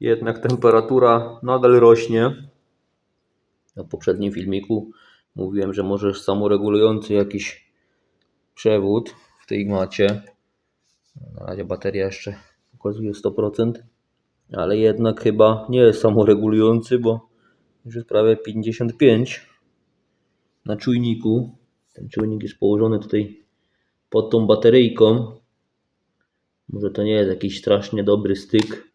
Jednak temperatura nadal rośnie. Na poprzednim filmiku mówiłem, że możesz samoregulujący jakiś przewód w tej macie. Na razie bateria jeszcze pokazuje 100%, ale jednak chyba nie jest samoregulujący, bo już jest prawie 55 na czujniku. Ten czujnik jest położony tutaj pod tą bateryjką. Może to nie jest jakiś strasznie dobry styk,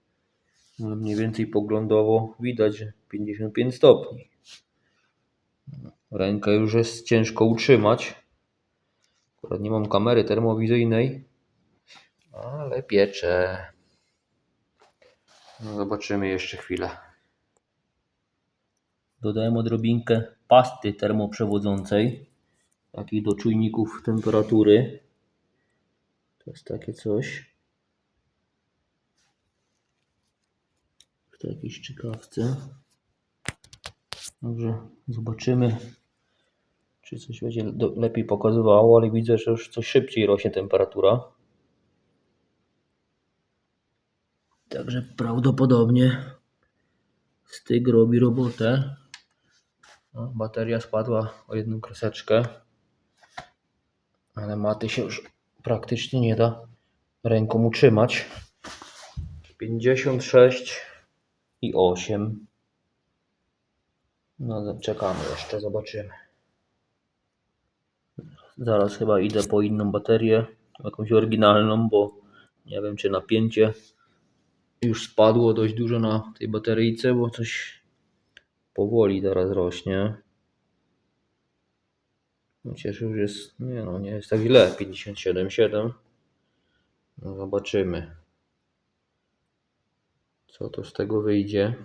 mniej więcej poglądowo widać, że 55 stopni. Rękę już jest ciężko utrzymać. Akurat nie mam kamery termowizyjnej, ale piecze. No zobaczymy jeszcze chwilę. Dodałem odrobinkę pasty termoprzewodzącej, takiej do czujników temperatury. To jest takie coś. W takiej szczykawce. Dobrze, zobaczymy, czy coś będzie lepiej pokazywało, ale widzę, że już coś szybciej rośnie temperatura. Także prawdopodobnie styk robi robotę. Bateria spadła o jedną kreseczkę, ale maty się już praktycznie nie da ręką utrzymać. 56 i 8. No, czekamy jeszcze, zobaczymy. Zaraz chyba idę po inną baterię, jakąś oryginalną, bo nie wiem czy napięcie już spadło dość dużo na tej bateryjce, bo coś powoli teraz rośnie. Chociaż już jest, nie no, nie jest tak źle, 57,7. No zobaczymy, co to z tego wyjdzie.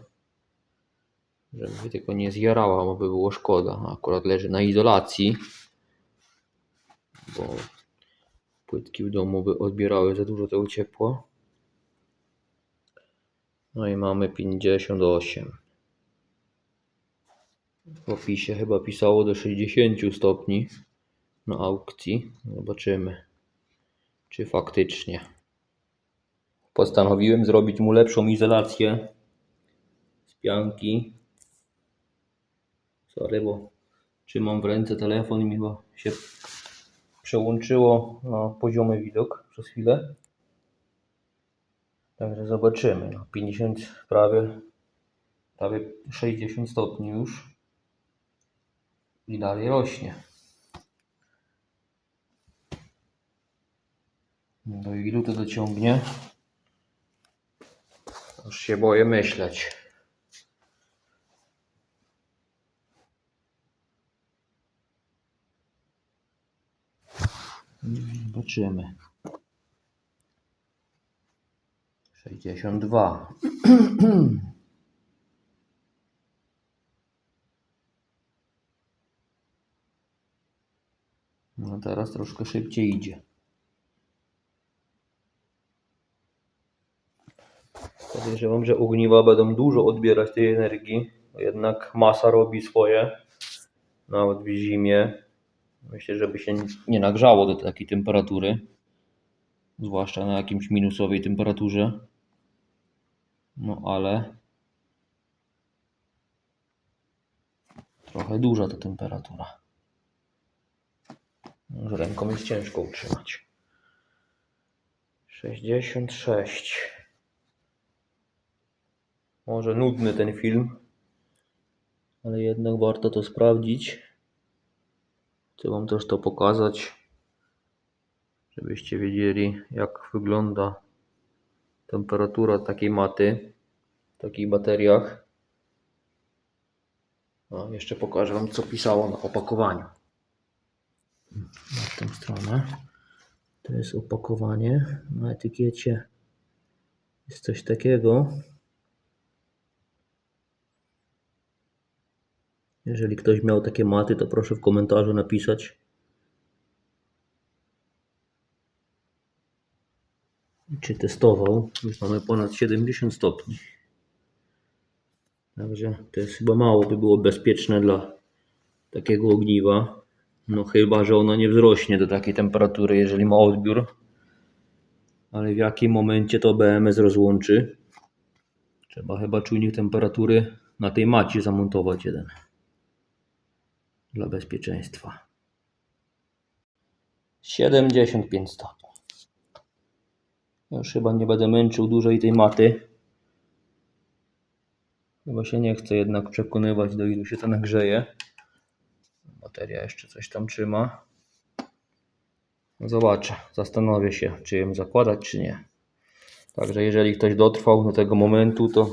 Żeby się tylko nie zjarała, bo by było szkoda. Akurat leży na izolacji, bo płytki w domu by odbierały za dużo tego ciepła. No i mamy 58. W opisie chyba pisało do 60 stopni na aukcji. Zobaczymy, czy faktycznie. Postanowiłem zrobić mu lepszą izolację z pianki. Sorry, bo trzymam w ręce telefon i mi się przełączyło na poziomy widok przez chwilę. Także zobaczymy. No, 50 prawie, prawie 60 stopni już. I dalej rośnie. Do ilu to dociągnie? Już się boję myśleć. Zobaczymy. 62. No teraz troszkę szybciej idzie. Podejrzewam, że ogniwa będą dużo odbierać tej energii, jednak masa robi swoje, nawet w zimie. Myślę, żeby się nie nagrzało do takiej temperatury, zwłaszcza na jakimś minusowej temperaturze. No ale trochę duża ta temperatura. Ręką jest ciężko utrzymać. 66. Może nudny ten film, ale jednak warto to sprawdzić. Chcę Wam też to pokazać, żebyście wiedzieli, jak wygląda temperatura takiej maty w takich bateriach. A jeszcze pokażę Wam, co pisało na opakowaniu. Na tę stronę. To jest opakowanie. Na etykiecie jest coś takiego. Jeżeli ktoś miał takie maty, to proszę w komentarzu napisać. Czy testował? Już mamy ponad 70 stopni. Także to jest chyba mało, by było bezpieczne dla takiego ogniwa. No chyba, że ono nie wzrośnie do takiej temperatury, jeżeli ma odbiór. Ale w jakim momencie to BMS rozłączy? Trzeba chyba czujnik temperatury na tej macie zamontować jeden. Dla bezpieczeństwa. 75 stopni. Już chyba nie będę męczył dłużej tej maty. Chyba się nie chcę jednak przekonywać, do ilu się to nagrzeje. Bateria jeszcze coś tam trzyma. No Zobaczę, zastanowię się, czy ją zakładać, czy nie. Także jeżeli ktoś dotrwał do tego momentu, to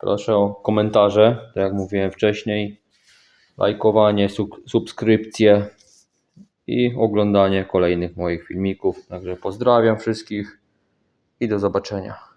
proszę o komentarze, tak jak mówiłem wcześniej, lajkowanie, sub- subskrypcje i oglądanie kolejnych moich filmików. Także pozdrawiam wszystkich i do zobaczenia.